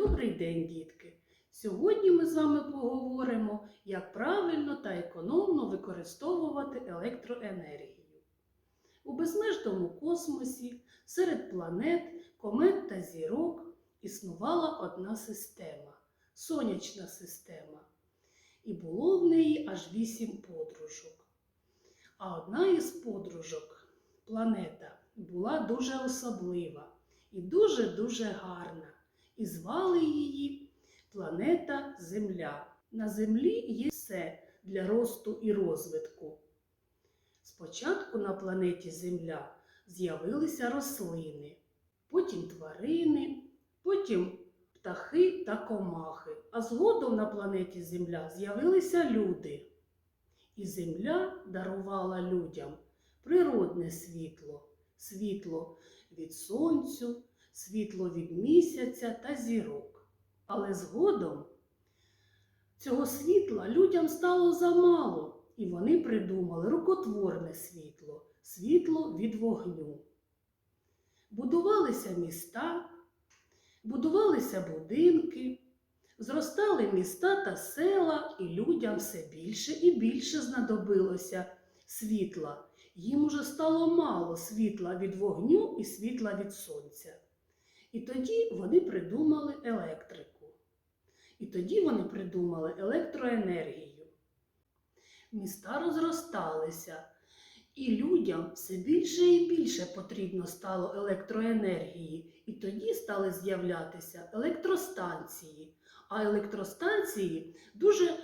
Добрий день, дітки! Сьогодні ми з вами поговоримо, як правильно та економно використовувати електроенергію. У безмежному космосі серед планет, комет та зірок існувала одна система сонячна система. І було в неї аж вісім подружок. А одна із подружок, планета, була дуже особлива і дуже-дуже гарна. І звали її планета Земля. На Землі є все для росту і розвитку. Спочатку на планеті Земля з'явилися рослини, потім тварини, потім птахи та комахи. А згодом на планеті Земля з'явилися люди. І Земля дарувала людям природне світло, світло від сонцю, світло від місяця та зірок. Але згодом цього світла людям стало замало, і вони придумали рукотворне світло, світло від вогню. Будувалися міста, будувалися будинки, зростали міста та села, і людям все більше і більше знадобилося світла. Їм уже стало мало світла від вогню і світла від сонця. І тоді вони придумали електрику. І тоді вони придумали електроенергію. Міста розросталися, і людям все більше і більше потрібно стало електроенергії. І тоді стали з'являтися електростанції. А електростанції дуже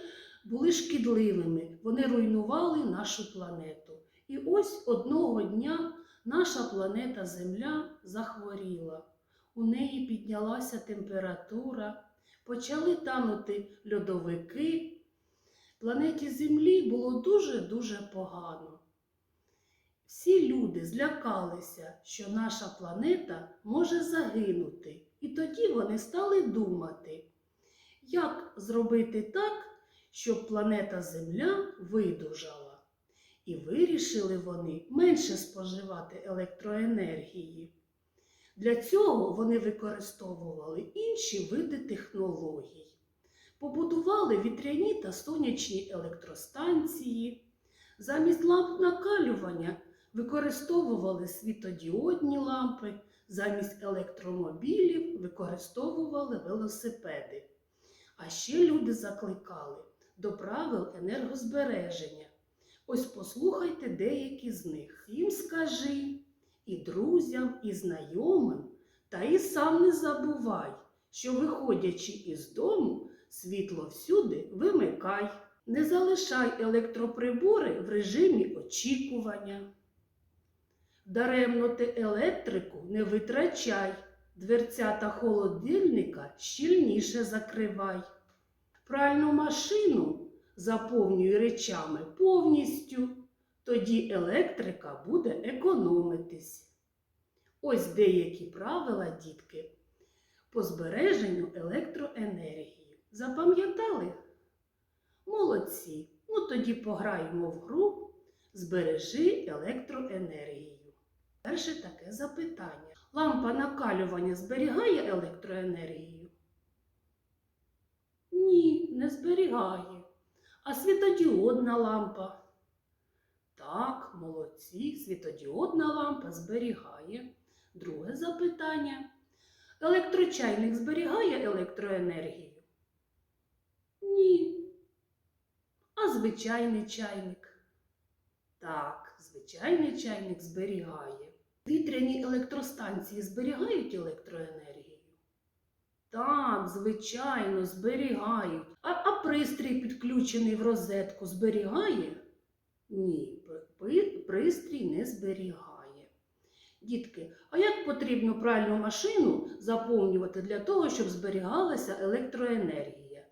були шкідливими. Вони руйнували нашу планету. І ось одного дня наша планета Земля захворіла. У неї піднялася температура, почали танути льодовики. Планеті Землі було дуже-дуже погано. Всі люди злякалися, що наша планета може загинути, і тоді вони стали думати, як зробити так, щоб планета Земля видужала. І вирішили вони менше споживати електроенергії. Для цього вони використовували інші види технологій. Побудували вітряні та сонячні електростанції. Замість ламп накалювання використовували світодіодні лампи, замість електромобілів використовували велосипеди. А ще люди закликали до правил енергозбереження. Ось послухайте деякі з них. Їм скажи і друзям, і знайомим, та і сам не забувай, що, виходячи із дому, світло всюди вимикай. Не залишай електроприбори в режимі очікування. Даремно ти електрику не витрачай, дверцята холодильника щільніше закривай. Пральну машину заповнюй речами повністю, тоді електрика буде економитись. Ось деякі правила, дітки, по збереженню електроенергії. Запам'ятали? Молодці. Ну тоді пограємо в гру Збережи електроенергію. Перше таке запитання. Лампа накалювання зберігає електроенергію? Ні, не зберігає. А світодіодна лампа? Молодці, світодіодна лампа зберігає. Друге запитання. Електрочайник зберігає електроенергію? Ні. А звичайний чайник? Так, звичайний чайник зберігає. Вітряні електростанції зберігають електроенергію? Так, звичайно, зберігають. А, а пристрій, підключений в розетку, зберігає? Ні, пристрій не зберігає. Дітки, а як потрібно пральну машину заповнювати для того, щоб зберігалася електроенергія?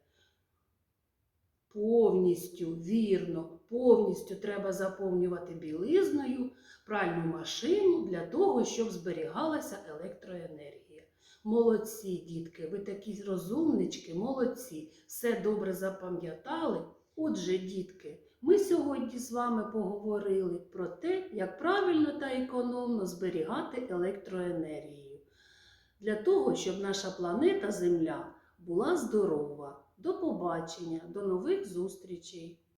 Повністю, вірно, повністю треба заповнювати білизною пральну машину для того, щоб зберігалася електроенергія. Молодці, дітки, ви такі розумнички, молодці, все добре запам'ятали. Отже, дітки, ми сьогодні з вами поговорили про те, як правильно та економно зберігати електроенергію. Для того, щоб наша планета Земля була здорова. До побачення, до нових зустрічей!